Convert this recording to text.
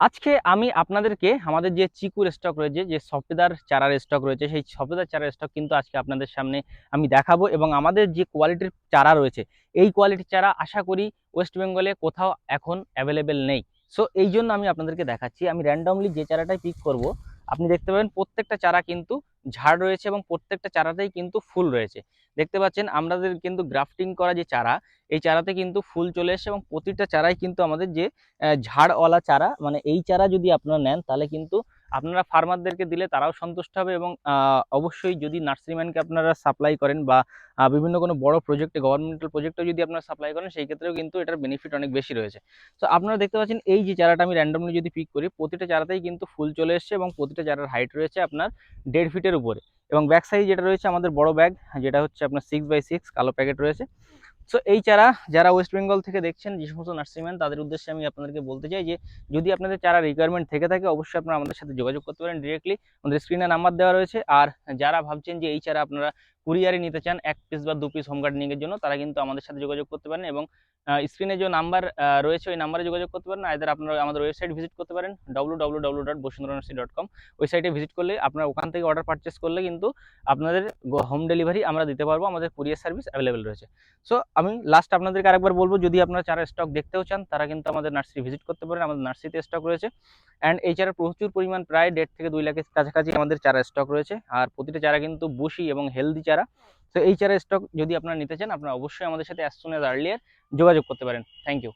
আজকে আমি আপনাদেরকে আমাদের যে চিকুর স্টক রয়েছে, যে সফেদার চারার স্টক রয়েছে, সেই সফেদার চারার স্টক কিন্তু আজকে আপনাদের সামনে আমি দেখাবো এবং আমাদের যে কোয়ালিটির চারা রয়েছে, এই কোয়ালিটির চারা আশা করি ওয়েস্ট বেঙ্গলে কোথাও এখন অ্যাভেলেবেল নেই। সো এই জন্য আমি আপনাদেরকে দেখাচ্ছি, আমি র্যান্ডমলি যে চারাটাই পিক করব, আপনি দেখতে পাবেন প্রত্যেকটা চারা কিন্তু ঝাড় রয়েছে এবং প্রত্যেকটা চারাতেই কিন্তু ফুল রয়েছে। দেখতে পাচ্ছেন, আমাদের কিন্তু গ্রাফটিং করা যে চারা, এই চারাতে কিন্তু ফুল চলে এসেছে এবং প্রতিটা চারাই কিন্তু আমাদের যে ঝাড়ওয়ালা চারা মানে এই চারা যদি আপনারা নেন, তাহলে কিন্তু আপনারা ফার্মারদেরকে দিলে তারাও সন্তুষ্ট হবে এবং অবশ্যই যদি নার্সারিম্যানকে আপনারা সাপ্লাই করেন বা বিভিন্ন কোনো বড় প্রজেক্টে, গভর্নমেন্টাল প্রজেক্টে যদি আপনারা সাপ্লাই করেন, সেই ক্ষেত্রেও কিন্তু এটার বেনিফিট অনেক বেশি রয়েছে। তো আপনারা দেখতে পাচ্ছেন এই যে চারাটা আমি র্যান্ডমলি যদি পিক করি, প্রতিটা চারাতেই কিন্তু ফুল চলে এসেছে এবং প্রতিটা চারার হাইট রয়েছে আপনার দেড় ফিটের উপরে। এবং ব্যাক সাইড যেটা রয়েছে আমাদের বড় ব্যাগ যেটা হচ্ছে আপনার সিক্স বাই সিক্স কালো প্যাকেট রয়েছে। সো এই চারা যারা ওয়েস্ট বেঙ্গল থেকে দেখছেন যে সমস্ত নার্সিংম্যান তাদের উদ্দেশ্যে আমি আপনাদেরকে বলতে চাই যে, যদি আপনাদের চারা রিকোয়ারমেন্ট থেকে থাকে, অবশ্যই আপনারা আমাদের সাথে যোগাযোগ করতে পারেন ডিরেক্টলি আমাদের স্ক্রিনে নাম্বার দেওয়া রয়েছে। আর যারা ভাবছেন যে এই চারা আপনারা কুরিয়ারে নিতে চান, এক পিস বা দু পিস হোম গার্ডেনিংয়ের জন্য, তারা কিন্তু আমাদের সাথে যোগাযোগ করতে পারেন এবং স্ক্রিনে যে নাম্বার রয়েছে ওই নাম্বারে যোগাযোগ করতে পারেন। আইদার আপনারা আমাদের ওয়েবসাইট ভিজিট করতে পারেন W W W dot dot com ওই সাইটে ভিজিট করলে আপনারা ওখান থেকে অর্ডার পারচেস করলে কিন্তু আপনাদের হোম ডেলিভারি আমরা দিতে পারব, আমাদের কুরিয়ার সার্ভিস অ্যাভেলেবেল রয়েছে। সো আমি লাস্ট আপনাদেরকে আরেকবার বলব, যদি আপনারা চারা স্টক দেখতেও চান, তারা কিন্তু আমাদের নার্সারি ভিজিট করতে পারেন, আমাদের নার্সারিতে স্টক রয়েছে। অ্যান্ড এই চারা প্রচুর পরিমাণ প্রায় দেড় থেকে দুই লাখের কাছাকাছি আমাদের চারা স্টক রয়েছে। আর প্রতিটা চারা কিন্তু বুশি এবং হেলদি চারা তো এই চারা স্টক যদি আপনারা নিতে চান, আপনারা অবশ্যই আমাদের সাথে অ্যাজ সুন অ্যাজ আর্লিয়ার যোগাযোগ করতে পারেন। Thank you